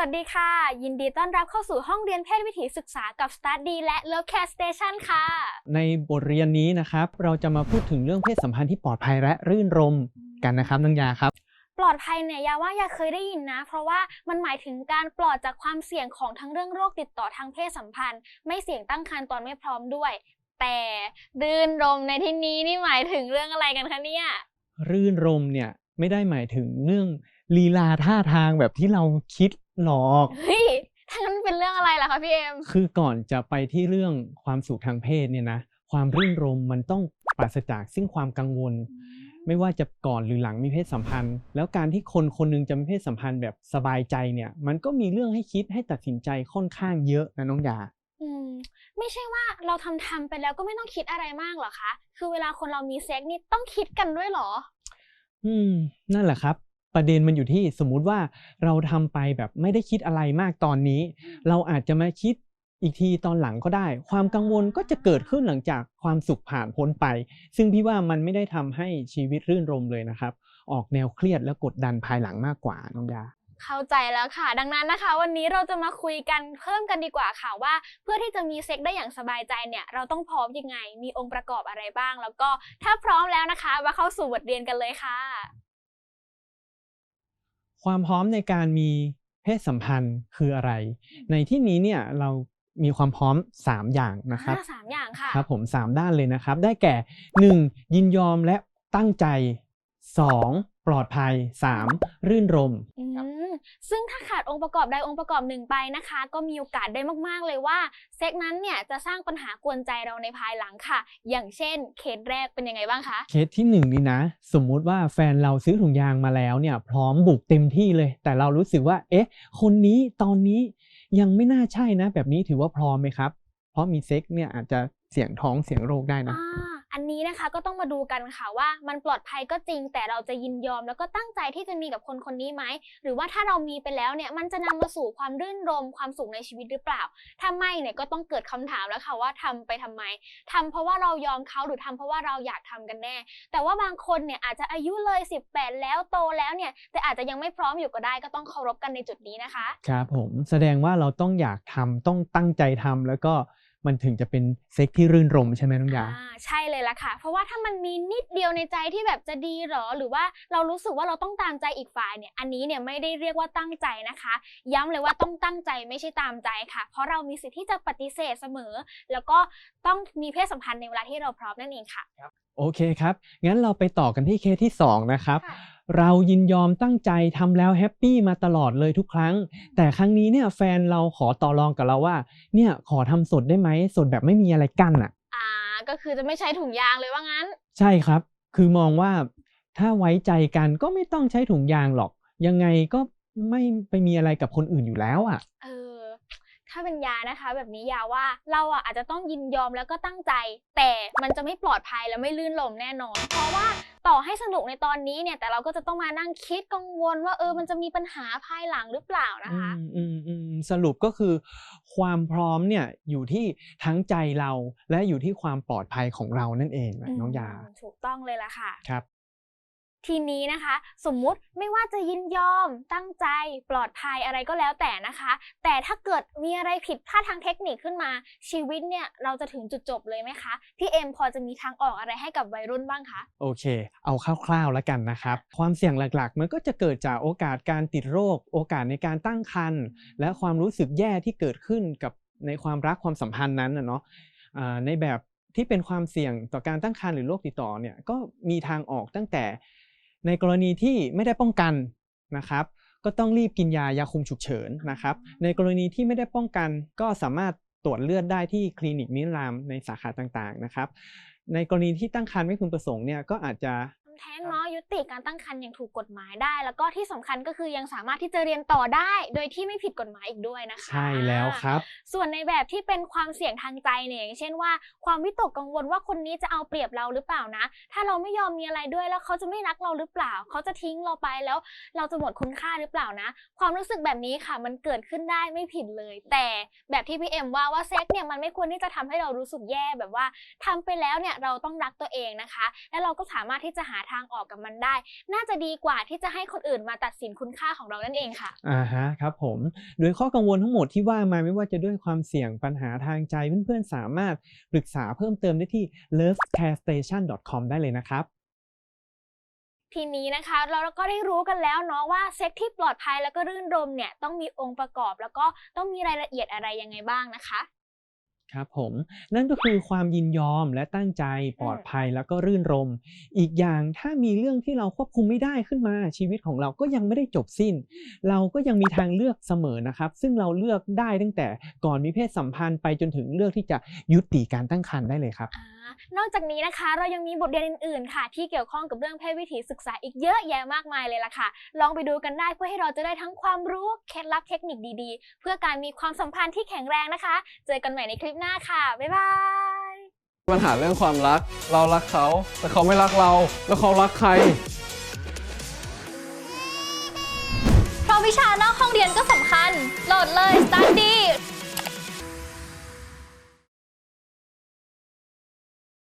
วัสดีค่ะ ยินดีต้อนรับเข้าสู่ห้องเรียนเพศวิถีศึกษากับ Study และ Love Care Station ค่ะ ในบทเรียนนี้นะครับ เราจะมาพูดถึงเรื่องเพศสัมพันธ์ที่ปลอดภัยและรื่นรมกันนะครับน้องยาครับ ปลอดภัยเนี่ยยาว่ายาเคยได้ยินนะ เพราะว่ามันหมายถึงการปลอดจากความเสี่ยงของทั้งเรื่องโรคติดต่อทางเพศสัมพันธ์ ไม่เสี่ยงตั้งครรภ์ตอนไม่พร้อมด้วย แต่รื่นรมในที่นี้นี่หมายถึงเรื่องอะไรกันคะเนี่ยรื่นรมเนี่ยไม่ได้หมายถึงเรื่องลีลาท่าทางแบบที่เราคิด หรอกเฮ้ยถ้างั้นเป็นเรื่องอะไรล่ะคะพี่เอ็มคือก่อนจะไปที่เรื่องความสุขทางเพศเนี่ยนะ ความรื่นรมมันต้องปราศจากซึ่งความกังวล ไม่ว่าจะก่อนหรือหลังมีเพศสัมพันธ์ แล้วการที่คนคนหนึงจะมีเพศสัมพันธ์แบบสบายใจเนี่ย มันก็มีเรื่องให้คิดให้ตัดสินใจค่อนข้างเยอะนะน้องยาอืมไม่ใช่ว่าเราทำทำไปแล้วก็ไม่ต้องคิดอะไรมากหรอคะ คือเวลาคนเรามีเซ็กนี่ต้องคิดกันด้วยเหรอ อืม นั่นแหละครับ ประเด็นมันอยู่ที่สมมุติว่าเราทำไปแบบไม่ได้คิดอะไรมากตอนนี้ เราอาจจะมาคิดอีกทีตอนหลังก็ได้ ความกังวลก็จะเกิดขึ้นหลังจากความสุขผ่านพ้นไป ซึ่งพี่ว่ามันไม่ได้ทำให้ชีวิตรื่นรมเลยนะครับ ออกแนวเครียดและกดดันภายหลังมากกว่าน้องยาเข้าใจแล้วค่ะ ดังนั้นนะคะ วันนี้เราจะมาคุยกันเพิ่มกันดีกว่าค่ะว่า เพื่อที่จะมีเซ็กได้อย่างสบายใจเนี่ย เราต้องพร้อมยังไง มีองค์ประกอบอะไรบ้าง แล้วก็ถ้าพร้อมแล้วนะคะ มาเข้าสู่บทเรียนกันเลยค่ะ ความพร้อมในการมีเพศสัมพันธ์คืออะไร ในที่นี้เนี่ยเรามีความพร้อม 3 อย่างนะครับอ่าสามอย่างค่ะครับผม3ด้านเลยนะครับ ได้แก่ 1. ยินยอมและตั้งใจ 2. ปลอดภัย 3. รื่นรมอืม ซึ่งถ้าขาดองค์ประกอบใดองค์ประกอบหนึ่งไปนะคะ ก็มีโอกาสได้มากๆเลยว่าเซ็กนั้นเนี่ยจะสร้างปัญหากวนใจเราในภายหลังค่ะ อย่างเช่น เคสแรกเป็นยังไงบ้างคะ เคสที่1นี่นะ สมมุติว่าแฟนเราซื้อถุงยางมาแล้วเนี่ยพร้อมบุกเต็มที่เลย แต่เรารู้สึกว่า เอ๊ะ คนนี้ตอนนี้ยังไม่น่าใช่นะ แบบนี้ถือว่าพร้อมไหมครับ เพราะมีเซ็กเนี่ยอาจจะเสี่ยงท้องเสี่ยงโรคได้นะ อันนี้นะคะก็ต้องมาดูกันค่ะว่ามันปลอดภัยก็จริง แต่เราจะยินยอม แล้วก็ตั้งใจที่จะมีกับคนคนนี้ไหมหรือว่าถ้าเรามีไปแล้วเนี่ยมันจะนำมาสู่ความรื่นรมความสุขในชีวิตหรือเปล่า ถ้าไม่เนี่ยก็ต้องเกิดคำถามแล้วค่ะว่าทำไปทำไมทำเพราะว่าเรายอมเขาหรือทำเพราะว่าเราอยากทำกันแน่ แต่ว่าบางคนเนี่ยอาจจะอายุเลย 18 แล้วโตแล้วเนี่ยแต่อาจจะยังไม่พร้อมอยู่ก็ได้ก็ต้องเคารพกันในจุดนี้นะคะ ครับผมแสดงว่าเราต้องอยากทำต้องตั้งใจทำแล้วก็ มันถึงจะเป็นเซ็กที่รื่นรมใช่ไหมน้องยาอ่าใช่เลยล่ะค่ะ เพราะว่าถ้ามันมีนิดเดียวในใจที่แบบจะดีหรอ หรือว่าเรารู้สึกว่าเราต้องตามใจอีกฝ่ายเนี่ยอันนี้เนี่ยไม่ได้เรียกว่าตั้งใจนะคะ ย้ำเลยว่าต้องตั้งใจไม่ใช่ตามใจค่ะ เพราะเรามีสิทธิ์ที่จะปฏิเสธเสมอ แล้วก็ต้องมีเพศสัมพันธ์ในเวลาที่เราพร้อมนั่นเองค่ะโอเคครับงั้นเราไปต่อกันที่เคสที่2นะครับค่ะ เรายินยอมตั้งใจทำแล้วแฮปปี้มาตลอดเลยทุกครั้ง แต่ครั้งนี้เนี่ยแฟนเราขอต่อรองกับเราว่า เนี่ยขอทำสดได้ไหมสดแบบไม่มีอะไรกั้นอะ อ่า ก็คือจะไม่ใช้ถุงยางเลยว่างั้น ใช่ครับ คือมองว่าถ้าไว้ใจกันก็ไม่ต้องใช้ถุงยางหรอก ยังไงก็ไม่ไปมีอะไรกับคนอื่นอยู่แล้วอะ เออ ถ้าเป็นยานะคะ แบบนี้ยาว่าเราอะอาจจะต้องยินยอมแล้วก็ตั้งใจ แต่มันจะไม่ปลอดภัยและไม่ลื่นลมแน่นอน เพราะว่าต่อให้สนุกในตอนนี้เนี่ย แต่เราก็จะต้องมานั่งคิดกังวลว่าเออมันจะมีปัญหาภายหลังหรือเปล่านะคะอืมอืมอืมสรุปก็คือ ความพร้อมเนี่ยอยู่ที่ทั้งใจเราและอยู่ที่ความปลอดภัยของเรานั่นเองนะน้องยามถูกต้องเลยล่ะค่ะครับ ทีนี้นะคะ สมมุติไม่ว่าจะยินยอม ตั้งใจ ปลอดภัยอะไรก็แล้วแต่นะคะ แต่ถ้าเกิดมีอะไรผิดพลาดทางเทคนิคขึ้นมา ชีวิตเนี่ยเราจะถึงจุดจบเลยไหมคะพี่เอ็มพอจะมีทางออกอะไรให้กับวัยรุ่นบ้างคะโอเค เอาคร่าวๆแล้วกันนะครับ ความเสี่ยงหลักๆ มันก็จะเกิดจากโอกาสการติดโรค โอกาสในการตั้งครรภ์และความรู้สึกแย่ที่เกิดขึ้นกับในความรักความสัมพันธ์นั้นนะเนาะอ่าในแบบที่เป็นความเสี่ยงต่อการตั้งครรภ์หรือโรคติดต่อเนี่ยก็มีทางออกตั้งแต่ ในกรณีที่ไม่ได้ป้องกันนะครับ ก็ต้องรีบกินยายาคุมฉุกเฉินนะครับ ในกรณีที่ไม่ได้ป้องกันก็สามารถตรวจเลือดได้ที่คลินิกนิรามในสาขาต่างๆนะครับ ในกรณีที่ตั้งครรภ์ไม่พึงประสงค์เนี่ยก็อาจจะ แท้งเนาะยุติการตั้งครรภ์อย่างถูกกฎหมายได้ แล้วก็ที่สำคัญก็คือยังสามารถที่จะเรียนต่อได้ โดยที่ไม่ผิดกฎหมายอีกด้วยนะคะใช่แล้วครับ ส่วนในแบบที่เป็นความเสี่ยงทางใจเนี่ยอย่างเช่นว่า ความวิตกกังวลว่าคนนี้จะเอาเปรียบเราหรือเปล่านะ ถ้าเราไม่ยอมมีอะไรด้วยแล้วเขาจะไม่รักเราหรือเปล่า เขาจะทิ้งเราไปแล้ว เราจะหมดคุณค่าหรือเปล่านะ ความรู้สึกแบบนี้ค่ะ มันเกิดขึ้นได้ไม่ผิดเลย แต่แบบที่พี่เอ็มว่าว่าเซ็กเนี่ยมันไม่ควรที่จะทำให้เรารู้สึกแย่แบบว่าทำไปแล้วเนี่ยเราต้องรักตัวเองนะคะ และเราก็สามารถที่จะหาทางออกกับมันได้ น่าจะดีกว่าที่จะให้คนอื่นมาตัดสินคุณค่าของเรานั่นเองค่ะอ่าฮะครับผมโดยข้อกังวลทั้งหมดที่ว่ามาไม่ว่าจะด้วยความเสี่ยงปัญหาทางใจเพื่อนๆสามารถปรึกษาเพิ่มเติมได้ที่ lovecarestation.com ได้เลยนะครับทีนี้นะคะเราก็ได้รู้กันแล้วเนาะว่าเซ็กที่ปลอดภัยแล้วก็รื่นรมเนี่ยต้องมีองค์ประกอบ แล้วก็ต้องมีรายละเอียดอะไรยังไงบ้างนะคะ ครับผมนั่นก็คือความยินยอมและตั้งใจปลอดภัยแล้วก็รื่นรม อีกอย่างถ้ามีเรื่องที่เราควบคุมไม่ได้ขึ้นมาชีวิตของเราก็ยังไม่ได้จบสิ้น เราก็ยังมีทางเลือกเสมอนะครับ ซึ่งเราเลือกได้ตั้งแต่ก่อนมีเพศสัมพันธ์ไปจนถึงเลือกที่จะยุติการตั้งครรภ์ได้เลยครับอ่านอกจากนี้นะคะเรายังมีบทเรียนอื่นๆ ค่ะ ที่เกี่ยวข้องกับเรื่องเพศวิถีศึกษาอีกเยอะแยะมากมายเลยล่ะค่ะ ลองไปดูกันได้เพื่อให้เราจะได้ทั้งความรู้เคล็ดลับเทคนิคดีๆ เพื่อการมีความสัมพันธ์ที่แข็งแรงนะคะ เจอกันใหม่ในคลิปหน้าค่ะ บ๊ายบาย ปัญหาเรื่องความรัก เรารักเขา แต่เขาไม่รักเรา แล้วเขารักใคร เพราะวิชานอกห้องเรียนก็สำคัญ โหลดเลย Study